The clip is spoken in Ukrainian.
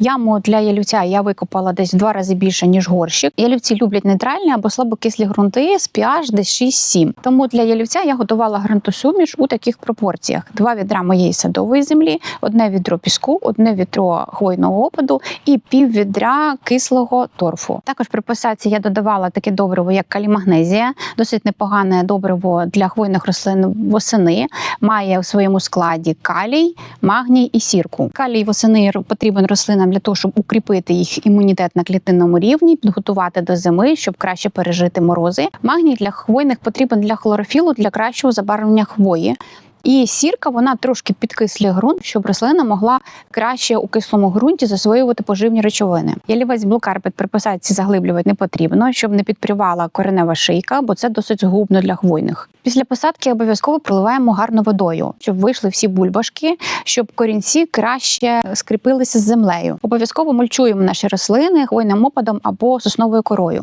Яму для ялівця я викопала десь в два рази більше, ніж горщик. Ялівці люблять нейтральні або слабокислі ґрунти з pH десь 6-7. Тому для ялівця я готувала ґрунтосуміш у таких пропорціях: два відра моєї садової землі, одне відро піску, одне відро хвойного опаду і пів відра кислого торфу. Також при посадці я додавала таке добриво, як калімагнезія, досить непогане добриво для хвойних рослин восени. Має у своєму складі калій, магній і сірку. Калій восени потрібен рослинам для того, щоб укріпити їх імунітет на клітинному рівні, підготувати до зими, щоб краще пережити морози. Магній для хвойних потрібен для хлорофілу для кращого забарвлення хвої. І сірка вона трошки підкислює ґрунт, щоб рослина могла краще у кислому ґрунті засвоювати поживні речовини. Ялівець блукарпет при посадці заглиблювати не потрібно, щоб не підпрівала коренева шийка, бо це досить згубно для хвойних. Після посадки обов'язково проливаємо гарно водою, щоб вийшли всі бульбашки, щоб корінці краще скріпилися з землею. Обов'язково мульчуємо наші рослини хвойним опадом або сосновою корою.